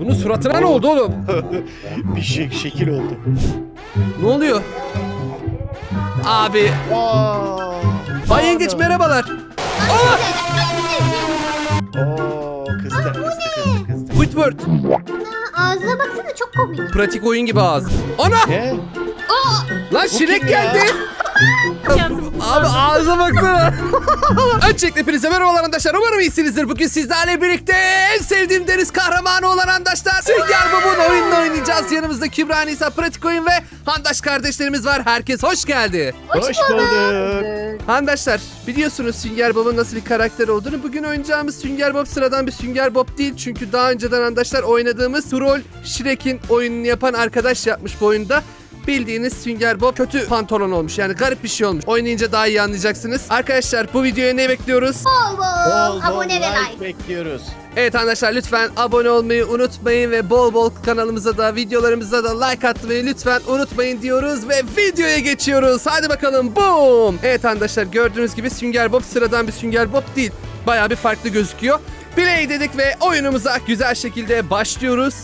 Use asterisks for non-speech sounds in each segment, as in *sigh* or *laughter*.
Bunun suratına ne oldu oğlum? *laughs* bir şey, şekil oldu. Ne oluyor? Abi. Aa, Bay Yengeç merhabalar. Oo, kızdı, kızdı, kızdı, kızdı. Squidward. Ağzına baksana çok komik. Pratik oyun gibi ağız. Ana! Ne? Lan Şirek kim ya? geldi. Abi ağza baksana. *laughs* Öncelikle hepinize merhabalar arkadaşlar. Umarım iyisinizdir. Bugün sizlerle birlikte en sevdiğim deniz kahramanı olan arkadaşlar. Sünger Bob'un oyununu oynayacağız. Yanımızda Kübra Nisa, Pratik Oyun ve Handaş kardeşlerimiz var. Herkes hoş geldi. Hoş bulduk. Handaşlar biliyorsunuz Sünger Bob'un nasıl bir karakter olduğunu. Bugün oynayacağımız Sünger Bob sıradan bir Sünger Bob değil. Çünkü daha önceden arkadaşlar oynadığımız Troll Shrek'in oyununu yapan arkadaş yapmış bu oyunda. Bildiğiniz Sünger Bob kötü pantolon olmuş. Yani garip bir şey olmuş. Oynayınca daha iyi anlayacaksınız. Arkadaşlar bu videoya ne bekliyoruz? Bol bol, Bol bol abone ve like like. bekliyoruz. Evet arkadaşlar lütfen abone olmayı unutmayın ve bol bol kanalımıza da videolarımıza da like atmayı lütfen unutmayın diyoruz ve videoya geçiyoruz. Hadi bakalım boom. Evet arkadaşlar gördüğünüz gibi Sünger Bob sıradan bir Sünger Bob değil. Bayağı bir farklı gözüküyor. Play dedik ve oyunumuza güzel şekilde başlıyoruz.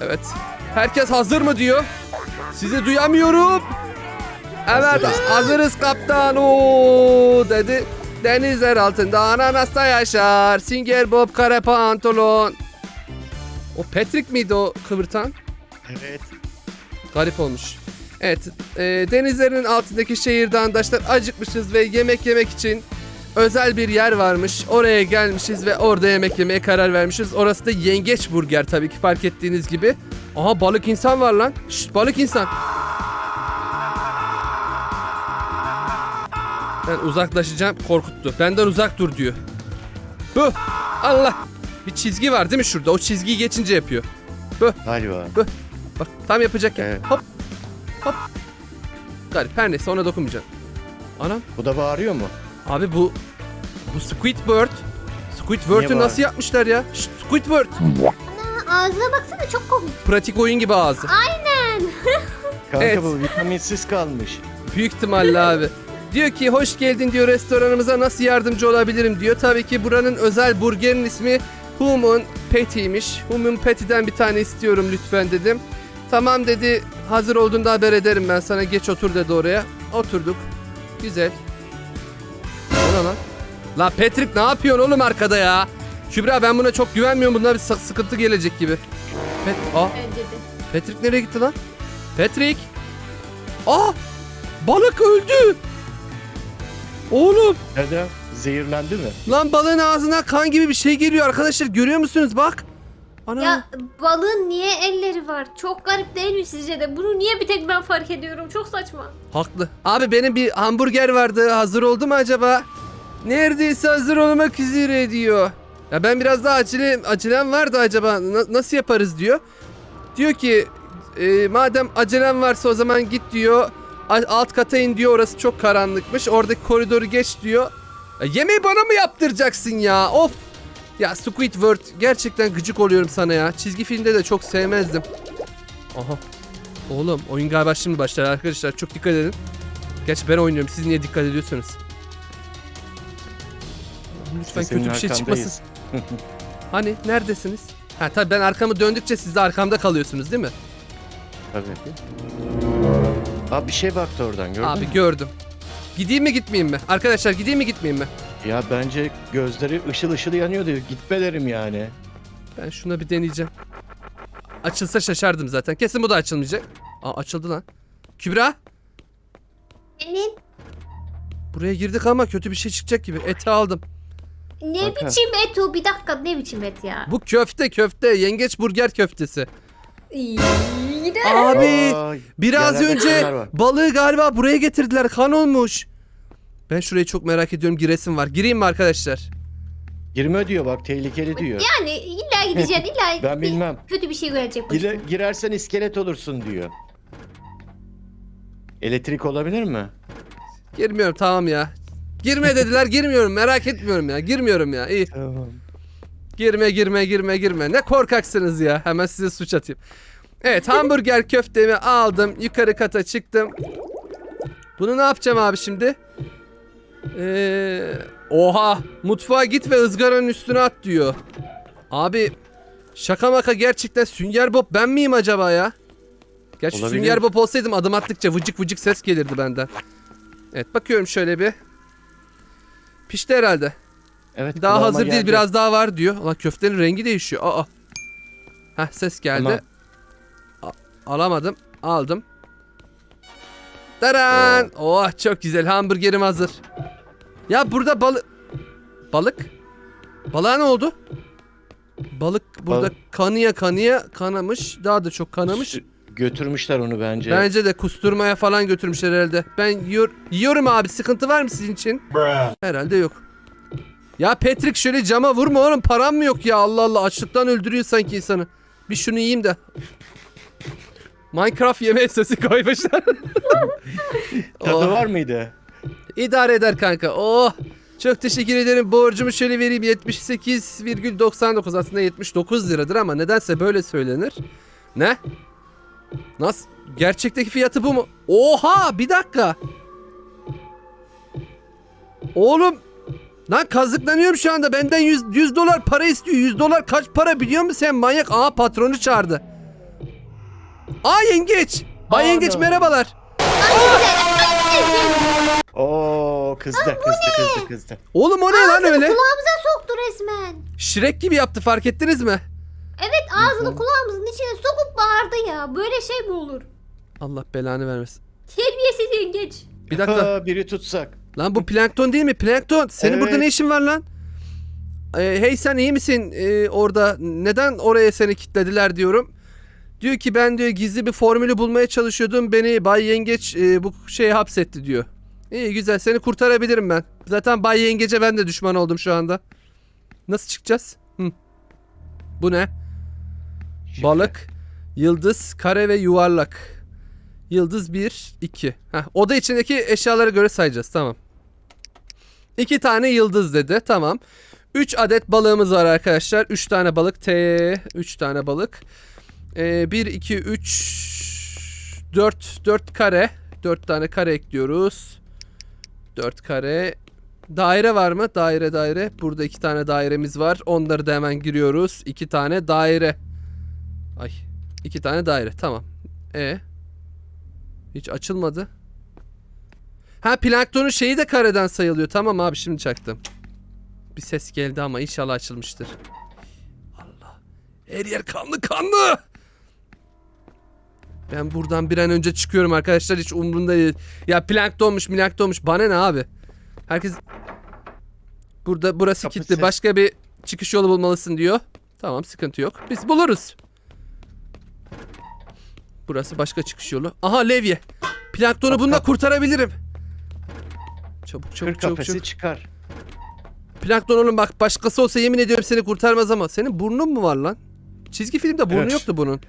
Evet. Herkes hazır mı diyor? Sizi duyamıyorum. Evet hazırız kaptan Oo dedi. Denizler altında ananasta yaşar. Singer Bob kare pantolon. O Patrick miydi o kıvırtan? Evet. Garip olmuş. Evet, e, denizlerin altındaki şehirde arkadaşlar acıkmışız ve yemek yemek için özel bir yer varmış. Oraya gelmişiz ve orada yemek yemeye karar vermişiz. Orası da yengeç burger tabii ki fark ettiğiniz gibi. Aha balık insan var lan. Şşt balık insan. Ben uzaklaşacağım korkuttu. Benden uzak dur diyor. Bu Allah. Bir çizgi var değil mi şurada? O çizgiyi geçince yapıyor. Galiba. Bak tam yapacak ya. Evet. Hop. Hop. Garip her neyse ona dokunmayacağım. Anam Bu da bağırıyor mu? Abi bu bu Squidward. Squidward'ı Niye nasıl yapmışlar ya? Şşt, Squidward. Ha, Ağzına baksana çok komik. Pratik oyun gibi ağzı. Aynen. *laughs* Kanka Evet. bu vitaminsiz kalmış. Büyük ihtimalle abi. Diyor ki hoş geldin diyor restoranımıza nasıl yardımcı olabilirim diyor. Tabii ki buranın özel burgerin ismi Human Patty'ymiş. Human Patty'den bir tane istiyorum lütfen dedim. Tamam dedi hazır olduğunda haber ederim ben sana geç otur dedi oraya. Oturduk. Güzel. Ne lan? La Patrick ne yapıyorsun oğlum arkada ya? Kübra ben buna çok güvenmiyorum. Bunda bir sı- sıkıntı gelecek gibi. Pet Aa, Bence de. Patrick nereye gitti lan? Patrick! Aa! Balık öldü! Oğlum! Neden? Zehirlendi mi? Lan balığın ağzına kan gibi bir şey geliyor arkadaşlar. Görüyor musunuz? Bak. Ana. Ya balığın niye elleri var? Çok garip değil mi sizce de? Bunu niye bir tek ben fark ediyorum? Çok saçma. Haklı. Abi benim bir hamburger vardı. Hazır oldu mu acaba? Neredeyse hazır olmak üzere diyor. Ya ben biraz daha acele, acelem vardı acaba. Na- nasıl yaparız diyor. Diyor ki e, madem acelem varsa o zaman git diyor. Alt kata in diyor. Orası çok karanlıkmış. Oradaki koridoru geç diyor. Ya yemeği bana mı yaptıracaksın ya? Of. Ya Squidward gerçekten gıcık oluyorum sana ya. Çizgi filmde de çok sevmezdim. Aha. Oğlum oyun galiba şimdi başlar arkadaşlar. Çok dikkat edin. Gerçi ben oynuyorum. Siz niye dikkat ediyorsunuz? Lütfen Senin kötü bir şey arkandayız. çıkmasın. *laughs* Hani neredesiniz? Ha tabii ben arkamı döndükçe siz de arkamda kalıyorsunuz değil mi? Tabii. Abi bir şey baktı oradan gördün Abi mü? gördüm. Gideyim mi gitmeyeyim mi? Arkadaşlar gideyim mi gitmeyeyim mi? Ya bence gözleri ışıl ışıl yanıyor diyor. Gitme derim yani. Ben şuna bir deneyeceğim. Açılsa şaşardım zaten. Kesin bu da açılmayacak. Aa açıldı lan. Kübra Benim buraya girdik ama kötü bir şey çıkacak gibi. Eti aldım. Ne Kanka. biçim et o? Bir dakika ne biçim et ya? Bu köfte köfte. Yengeç burger köftesi. İğrenç. Abi Ay, biraz yerlerde önce kanlar var. balığı galiba buraya getirdiler. Kan olmuş. Ben şurayı çok merak ediyorum. Giresim var. Gireyim mi arkadaşlar? Girme diyor bak tehlikeli diyor. Yani illa gideceksin illa. *laughs* Ben bilmem. Kötü bir şey görecek Gire- girersen iskelet olursun diyor. Elektrik olabilir mi? Girmiyorum tamam ya. Girme dediler girmiyorum merak etmiyorum ya. Girmiyorum ya. İyi. Tamam. Girme girme girme girme. Ne korkaksınız ya. Hemen size suç atayım. Evet hamburger köftemi aldım. Yukarı kata çıktım. Bunu ne yapacağım abi şimdi? Ee, oha mutfağa git ve ızgaranın üstüne at diyor. Abi Şaka maka gerçekten Sünger Bob ben miyim acaba ya? Gerçi Olabilir. Sünger Bob olsaydım adım attıkça vıcık vıcık ses gelirdi benden. Evet bakıyorum şöyle bir. Pişti herhalde. Evet. Daha hazır değil geldi. biraz daha var diyor. Ulan köftenin rengi değişiyor. Aa. Heh ses geldi. Alamadım. Aldım. Taran! Oh çok güzel hamburgerim hazır. Ya burada balık... Balık? Balığa ne oldu? Balık burada Balık. kanıya kanıya kanamış. Daha da çok kanamış. Sü- Götürmüşler onu bence. Bence de kusturmaya falan götürmüşler herhalde. Ben yiyor, yiyorum abi. Sıkıntı var mı sizin için? Herhalde yok. Ya Patrick şöyle cama vurma oğlum. Param mı yok ya? Allah Allah. Açlıktan öldürüyor sanki insanı. Bir şunu yiyeyim de. Minecraft yeme sesi koymuşlar. *laughs* Tadı Oh. var mıydı? İdare eder kanka. Oh. Çok teşekkür ederim. Borcumu şöyle vereyim. 78,99 aslında 79 liradır ama nedense böyle söylenir. Ne? Nasıl? Gerçekteki fiyatı bu mu? Oha bir dakika. Oğlum. Lan kazıklanıyorum şu anda. Benden 100, 100 dolar para istiyor. 100 dolar kaç para biliyor musun sen manyak? Aa patronu çağırdı. Aa yengeç. Bay yengeç merhabalar. Oo kızdı kızdı kızdı kızdı. Oğlum o ne lan öyle? Kulağımıza soktu resmen. Şirek gibi yaptı fark ettiniz mi? Evet ağzını kulağımızın içine sokup bağırdı ya. Böyle şey mi olur? Allah belanı vermesin. Terbiyesiz yengeç. Bir dakika. Ha, *laughs* biri tutsak. lan bu plankton değil mi? Plankton. Senin Evet. burada ne işin var lan? Ee, hey sen iyi misin Ee, orada? Neden oraya seni kilitlediler diyorum. Diyor ki ben diyor gizli bir formülü bulmaya çalışıyordum. Beni Bay Yengeç e, bu şeye hapsetti diyor. İyi güzel seni kurtarabilirim ben. Zaten Bay Yengeç'e ben de düşman oldum şu anda. Nasıl çıkacağız? Hı. Bu ne? Şifre. Balık, yıldız, kare ve yuvarlak. Yıldız 1, 2. Heh, oda içindeki eşyalara göre sayacağız. Tamam. 2 tane yıldız dedi. Tamam. 3 adet balığımız var arkadaşlar. 3 tane balık. T. 3 tane balık. Ee, 1, 2, 3, 4. 4 kare. 4 tane kare ekliyoruz. 4 kare. Daire var mı? Daire daire. Burada 2 tane dairemiz var. Onları da hemen giriyoruz. 2 tane daire. Ay. iki tane daire. Tamam. E. Hiç açılmadı. Ha planktonun şeyi de kareden sayılıyor. Tamam abi şimdi çaktım. Bir ses geldi ama inşallah açılmıştır. Allah. Her yer kanlı kanlı. Ben buradan bir an önce çıkıyorum arkadaşlar. Hiç umurumda değil. Ya planktonmuş planktonmuş. Bana ne abi? Herkes... Burada burası kilitli. Başka bir çıkış yolu bulmalısın diyor. Tamam sıkıntı yok. Biz buluruz. Burası başka çıkış yolu. Aha levye. Planktonu Kap, bununla kap. kurtarabilirim. Çabuk Kır çabuk çabuk kafesi çabuk. çıkar. Plankton oğlum bak başkası olsa yemin ediyorum seni kurtarmaz ama senin burnun mu var lan? Çizgi filmde burnu Evet. yoktu bunun.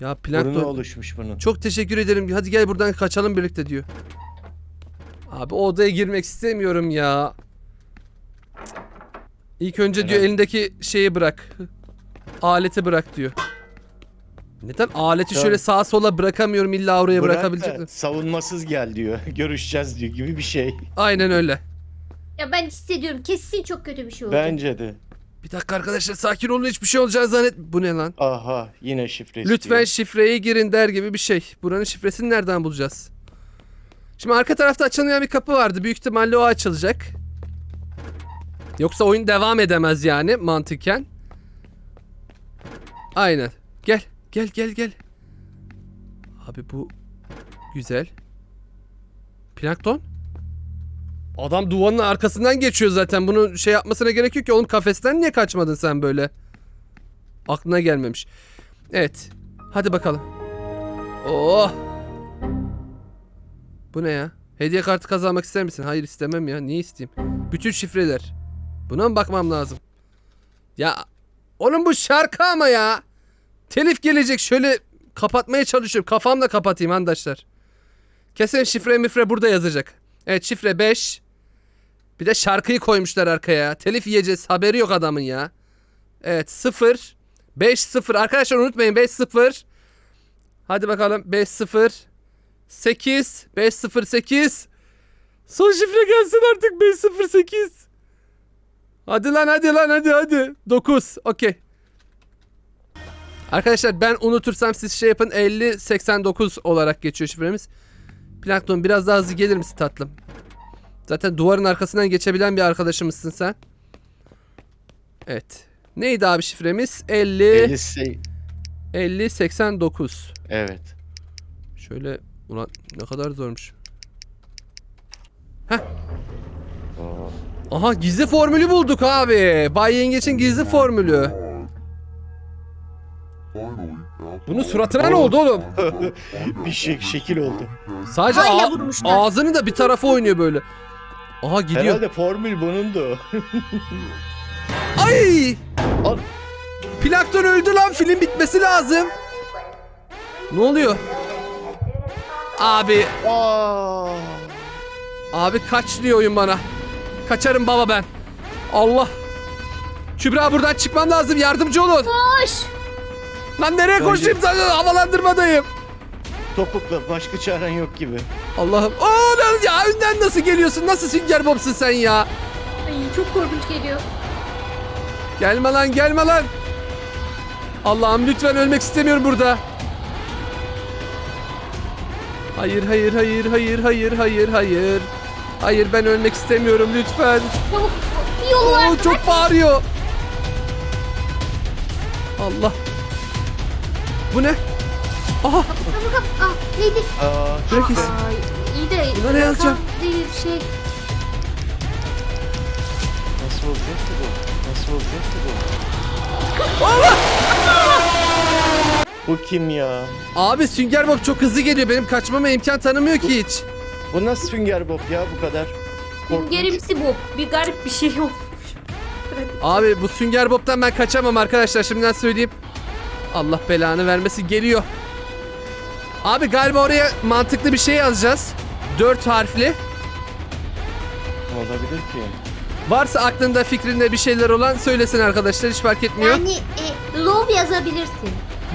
Ya Burnu plankton oluşmuş bunun. çok teşekkür ederim. Hadi gel buradan kaçalım birlikte diyor. Abi o odaya girmek istemiyorum ya. İlk önce diyor Herhalde. elindeki şeyi bırak. Aleti bırak diyor. Neden aleti Tabii. şöyle sağa sola bırakamıyorum illa oraya Bırak da bırakabilecek. savunmasız gel diyor. *laughs* Görüşeceğiz diyor gibi bir şey. Aynen öyle. Ya ben hissediyorum kesin çok kötü bir şey olacak. Bence de. Bir dakika arkadaşlar sakin olun hiçbir şey olacağını zannet. Bu ne lan? Aha yine şifre Lütfen istiyor. şifreyi girin der gibi bir şey. Buranın şifresini nereden bulacağız? Şimdi arka tarafta açılmayan bir kapı vardı. Büyük ihtimalle o açılacak. Yoksa oyun devam edemez yani mantıken. Aynen. Gel. Gel gel gel. Abi bu güzel. Plankton? Adam duvarın arkasından geçiyor zaten. Bunu şey yapmasına gerek yok ki. Oğlum kafesten niye kaçmadın sen böyle? Aklına gelmemiş. Evet. Hadi bakalım. Oh. Bu ne ya? Hediye kartı kazanmak ister misin? Hayır istemem ya. Niye isteyeyim? Bütün şifreler. Buna mı bakmam lazım? Ya oğlum bu şarkı ama ya. Telif gelecek. Şöyle kapatmaya çalışıyorum. Kafamla kapatayım arkadaşlar. Kesin şifre mifre burada yazacak. Evet şifre 5. Bir de şarkıyı koymuşlar arkaya. Telif yiyeceğiz. Haberi yok adamın ya. Evet 0. 5-0. Arkadaşlar unutmayın 5-0. Hadi bakalım 5-0. 8. 5-0-8. Son şifre gelsin artık 5-0-8. Hadi lan hadi lan hadi hadi. 9. Okey. Arkadaşlar ben unutursam siz şey yapın 50 89 olarak geçiyor şifremiz. Plankton biraz daha hızlı gelir misin tatlım? Zaten duvarın arkasından geçebilen bir arkadaşımızsın sen. Evet. Neydi abi şifremiz? 50 Elisi. 50 89. Evet. Şöyle ulan ne kadar zormuş. Oo. Aha gizli formülü bulduk abi. Bay Yengeç'in gizli formülü. Bunun suratına ne oldu oğlum? *laughs* bir şey, şekil oldu. Sadece ağ- vurmuşlar. ağzını da bir tarafa oynuyor böyle. Aha gidiyor. Herhalde formül bunundu. *laughs* Ay! Al. Plankton öldü lan film bitmesi lazım. Ne oluyor? Abi, Aa. abi kaç diyor oyun bana. Kaçarım baba ben. Allah. Kübra buradan çıkmam lazım yardımcı olun. Koş. Lan nereye koşayım zaten havalandırmadayım. Topukla başka çaren yok gibi. Allah'ım. Aa lan ya önden nasıl geliyorsun? Nasıl sünger bobsun sen ya? Ay çok korkunç geliyor. Gelme lan gelme lan. Allah'ım lütfen ölmek istemiyorum burada. Hayır hayır hayır hayır hayır hayır hayır. Hayır ben ölmek istemiyorum lütfen. Yolu. Oo, çok bağırıyor. Allah. Bu ne? Aha Çabuk kap. Ah neydi? Aa. bırak iz. Ay iyi de. Buna ne yazacağım? Değil şey. Nasıl olacak ki bu? Nasıl olacak ki bu? Bu kim ya? Abi Sünger Bob çok hızlı geliyor. Benim kaçmama imkan tanımıyor ki hiç. Bu nasıl sünger bob ya bu kadar? Korkunç. Süngerimsi bu. Bir garip bir şey olmuş. Abi bu Sünger Bob'tan ben kaçamam arkadaşlar. Şimdiden söyleyeyim. Allah belanı vermesi geliyor. Abi galiba oraya mantıklı bir şey yazacağız. Dört harfli. Olabilir ki. Varsa aklında fikrinde bir şeyler olan söylesin arkadaşlar. Hiç fark etmiyor. Yani e, love yazabilirsin.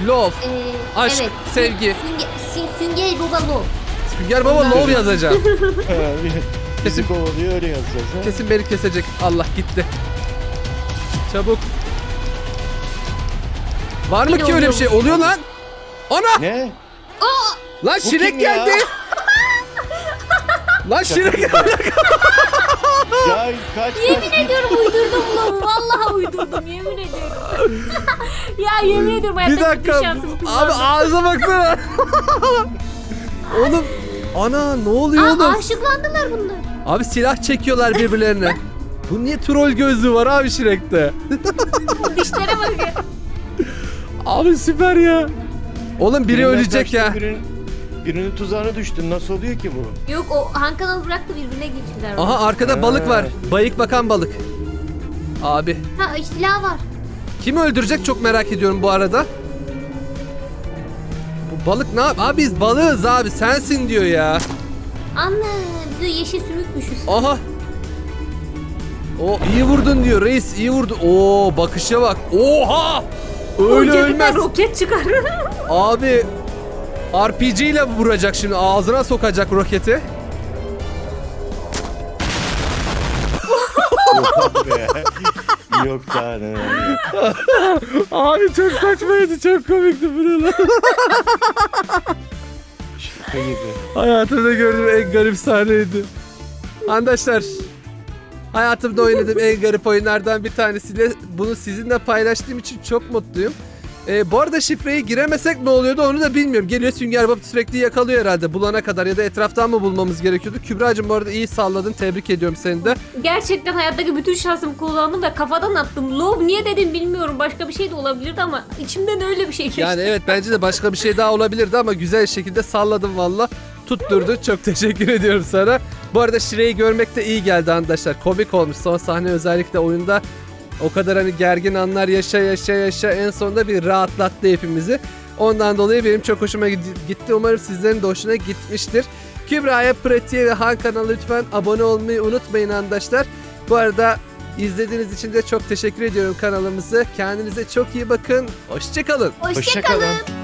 Love. E, Aşk, evet. sevgi. Sünge, sün, sünger baba love. Sünger Baba love yazacağım. *laughs* Bizi kovalıyor öyle yazacağız. Ha? Kesin beni kesecek. Allah gitti. Çabuk. Var mı Bir ki öyle bir şey? Oluyor lan. Ana! Ne? Lan Bu Şirek ya? geldi. *laughs* lan Şirek Ya kaç Yemin kaç. ediyorum uydurdum lan. Vallahi uydurdum yemin ediyorum. *laughs* ya yemin ediyorum Bir hayatta dakika. şansımı Abi ağza baksana. *laughs* oğlum. Ana ne oluyor Aa, oğlum? aşıklandılar bunlar. Abi silah çekiyorlar birbirlerine. Bu niye troll gözlüğü var abi Shrek'te? Dişlere bakın. Abi süper ya. Oğlum biri Birinden ölecek ya. Birinin, birinin tuzağına düştün. Nasıl oluyor ki bu? Yok o Han kanalı bıraktı birbirine geçtiler. Aha arkada Ha. balık var. Bayık bakan balık. Abi Ha silah var. Kimi öldürecek çok merak ediyorum bu arada. Bu balık ne yap? Abi biz balığız abi sensin diyor ya. Anne biz de yeşil sümükmüşüz. Aha. O iyi vurdun diyor reis iyi vurdu. Oo bakışa bak. Oha! Öyle ölmez. roket çıkar. *laughs* Abi RPG ile vuracak şimdi ağzına sokacak roketi. *laughs* Yok be. Yok. Abi çok saçmaydı çok komikti bu lan? Şaka gibi. Hayatımda gördüğüm en garip sahneydi. Arkadaşlar hayatımda oynadığım en garip oyunlardan bir tanesiyle bunu sizinle paylaştığım için çok mutluyum. Ee, bu arada şifreyi giremesek ne oluyordu onu da bilmiyorum. Geliyor Sünger Bob sürekli yakalıyor herhalde bulana kadar ya da etraftan mı bulmamız gerekiyordu. Kübra'cığım bu arada iyi salladın tebrik ediyorum seni de. Gerçekten hayattaki bütün şansımı kullandım da kafadan attım. Love niye dedim bilmiyorum. Başka bir şey de olabilirdi ama içimden öyle bir şey geçti. Yani evet bence de başka bir şey daha olabilirdi ama güzel şekilde salladım valla. Tutturdu. Çok teşekkür ediyorum sana. Bu arada Shrek'i görmek de iyi geldi arkadaşlar. Komik olmuş. Son sahne özellikle oyunda o kadar hani gergin anlar yaşa yaşa yaşa en sonunda bir rahatlattı hepimizi. Ondan dolayı benim çok hoşuma gitti. Umarım sizlerin de hoşuna gitmiştir. Kübra'ya, Pratiğe ve Han kanalına lütfen abone olmayı unutmayın arkadaşlar. Bu arada izlediğiniz için de çok teşekkür ediyorum kanalımızı. Kendinize çok iyi bakın. Hoşçakalın. Hoşçakalın. Hoşçakalın.